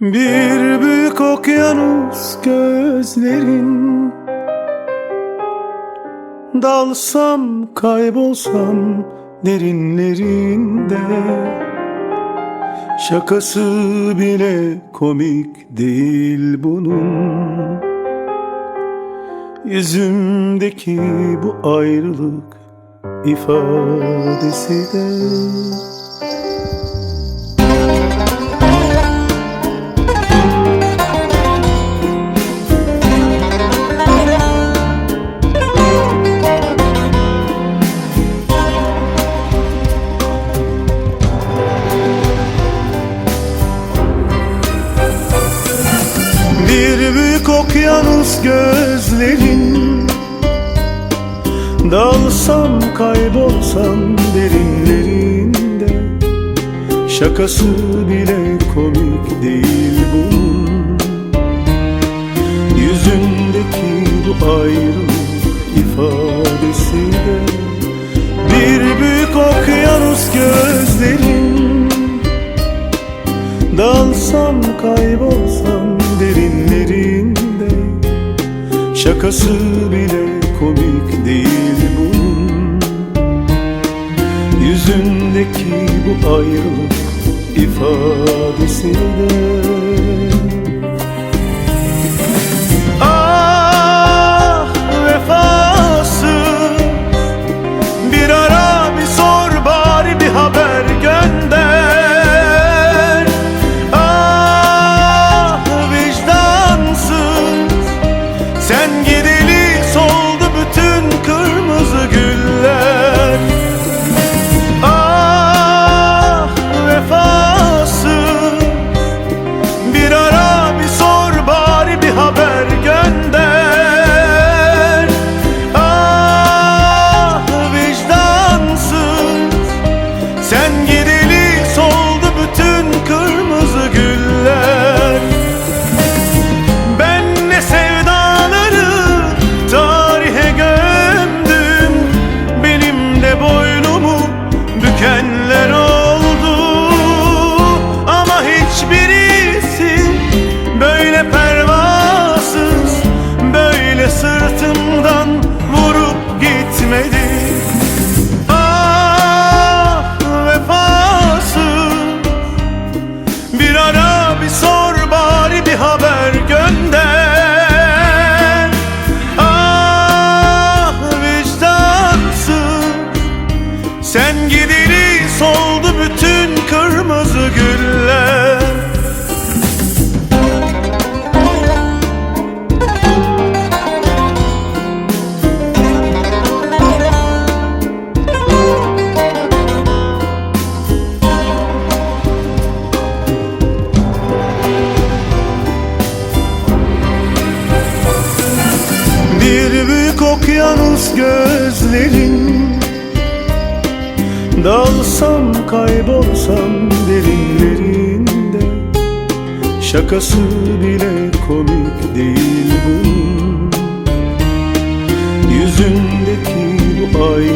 Bir büyük okyanus gözlerin. Dalsam kaybolsam derinlerinde. Şakası bile komik değil bunun. Yüzümdeki bu ayrılık ifadesi de büyük okyanus gözlerin. Dalsam kaybolsam derinlerinde. Şakası bile komik değil bunun. Yüzündeki bu ayrılık ifadesi de Bir büyük okyanus gözlerin. Dalsam kaybolsam derinlerinde Şakası bile komik değil bunun Yüzündeki bu ayrılık ifadesi de sırtımdan vurup gitmedi. Ah vefasız Bir ara bir sor bari bir haber gönder. Ah vicdansız. Sen gideli okyanus gözlerin. Dalsam kaybolsam derinlerinde. Şakası bile komik değil bunun. Yüzündeki bu de